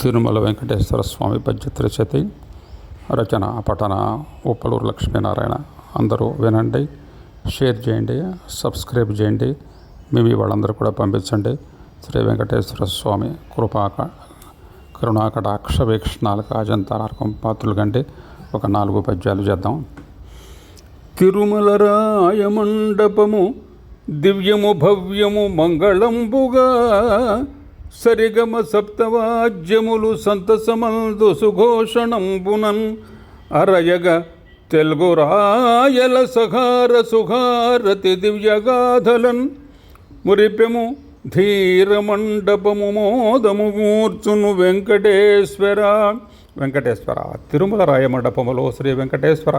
తిరుమల వెంకటేశ్వర స్వామి పద్యత్ర రచతి రచన పఠన ఉప్పలూరు లక్ష్మీనారాయణ. అందరూ వినండి షేర్ చేయండి సబ్స్క్రైబ్ చేయండి మేము వాళ్ళందరూ కూడా పంపించండి. శ్రీ వెంకటేశ్వర స్వామి కృపాక కరుణాకటాక్ష వీక్షణాలకు కాజంతారకం పాత్రలు కంటే ఒక నాలుగు పద్యాలు చేద్దాం. తిరుమల రాయ మండపము దివ్యము భవ్యము మంగళంబుగా సరిగమ సప్తవాద్యములు సంతసమందు సుఘోషణంబునన్ అరయగ తెలుగు రాయల సహార సుహారతి దివ్యగాథలన్ మురిపెము ధీర మండపము మోదము మూర్చును వెంకటేశ్వర వెంకటేశ్వర తిరుమల రాయ మండపములో శ్రీ వెంకటేశ్వర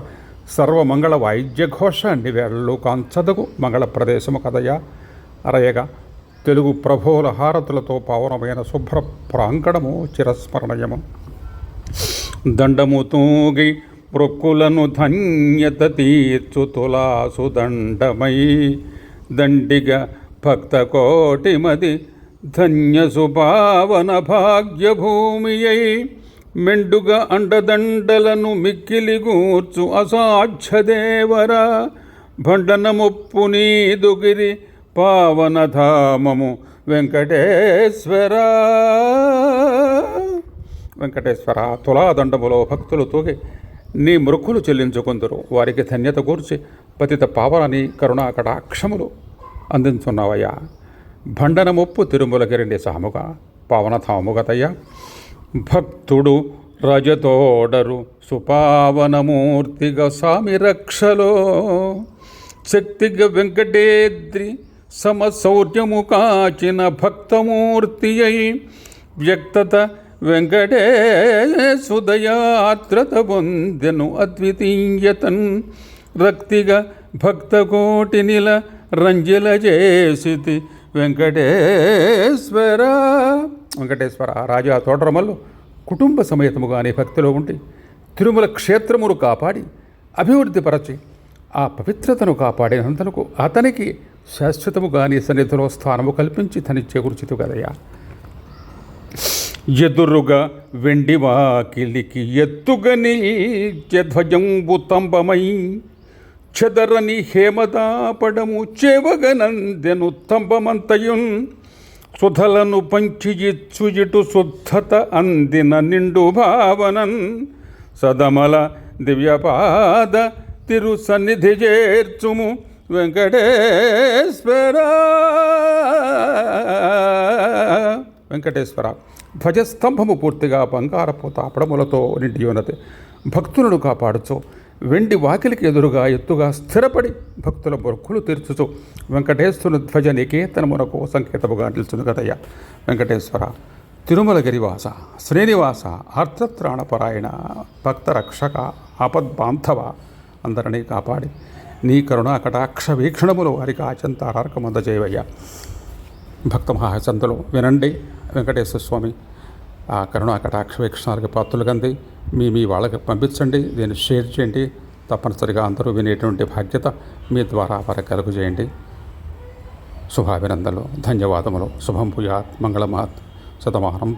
సర్వమంగళ వాయిద్య ఘోష నివేళ్ళు కాంచదగు మంగళ ప్రదేశము కదయ అరయగా తెలుగు ప్రభోల హారతులతో పావనమైన శుభ్ర ప్రాంగణము చిరస్మరణయము. దండము తూగి మృక్కులను ధన్యత తీర్చు తులాసు దండమై దండిగ భక్త కోటిమది ధన్య సుభావన భాగ్యభూమియై మెండుగ మెండుగా అండదండలను మిక్కిలి గూర్చు అసాధ్యదేవర భండనముప్పు నీదుగిరి పావనధామము వెంకటేశ్వర. వెంకటేశ్వర తులాదండములో భక్తులు తూగి నీ మృక్కులు చెల్లించుకుందరు. వారికి ధన్యత కూర్చి పతిత పావనని కరుణాకటాక్షములు అందించున్నావయ్యా. భండనముప్పు తిరుమలగిరిండి సాముగా పావనధాముగతయ్యా భక్తుడు రజతోడరు సుపావనమూర్తిగా స్వామి రక్షలో శక్తిగా వెంకటేద్రి సమశౌర్యము కాచిన భక్తమూర్తి అయి వ్యక్తత వెంకటేశుదయాత్రత పొందెను అద్వితీయతన్ రక్తిగా భక్తకోటి నిల రంజిల చేసితి వెంకటేశ్వర. వెంకటేశ్వర రాజా తోటరమల్లు కుటుంబ సమేతముగానే భక్తిలో ఉండి తిరుమల క్షేత్రమును కాపాడి అభివృద్ధిపరచి ఆ పవిత్రతను కాపాడినంతకు అతనికి శాశ్వతముగా నీ సన్నిధిలో స్థానము కల్పించి తని చేకూర్చితు కదయ్యా. ఎదురుగా వెండి వాకిలికి ఎత్తుగని ధ్వజంబు తంబమై చెదరని హేమదాపడము చేవగనందెను తంబమంతయున్ సుధలను పంచి ఇచ్చు ఇటు శుద్ధత అందిన నిండు భావనన్ సదమల దివ్యపాద తిరు సన్నిధి చేర్చుము వెంకటేశ్వర. వెంకటేశ్వర ధ్వజస్తంభము పూర్తిగా బంగారపు తాపడములతో నిండి ఉన్నది. భక్తులను కాపాడుచు వెండి వాకిలికి ఎదురుగా ఎత్తుగా స్థిరపడి భక్తుల మొక్కులు తీర్చుచు వెంకటేశ్వరుని ధ్వజ నికేతనమునకు సంకేతముగా నిలుచును కదయ్య. వెంకటేశ్వర తిరుమలగిరివాస శ్రీనివాస ఆర్తత్రాణపరాయణ భక్త రక్షక ఆపద్బాంధవ అందరినీ కాపాడి నీ కరుణ కటాక్ష వీక్షణములు వారికి ఆచంతారార్కం భక్త మహాచందులు వినండి. వెంకటేశ్వర స్వామి ఆ కరుణ కటాక్ష వీక్షణాలకి పాత్రలు కంది. మీ మీ వాళ్ళకి పంపించండి. దీన్ని షేర్ చేయండి. తప్పనిసరిగా అందరూ వినేటువంటి బాధ్యత మీ ద్వారా వారికి కలుగు చేయండి. శుభాభినందనలు ధన్యవాదములు. శుభం భూయాత్ మంగళమాత్. శతమానం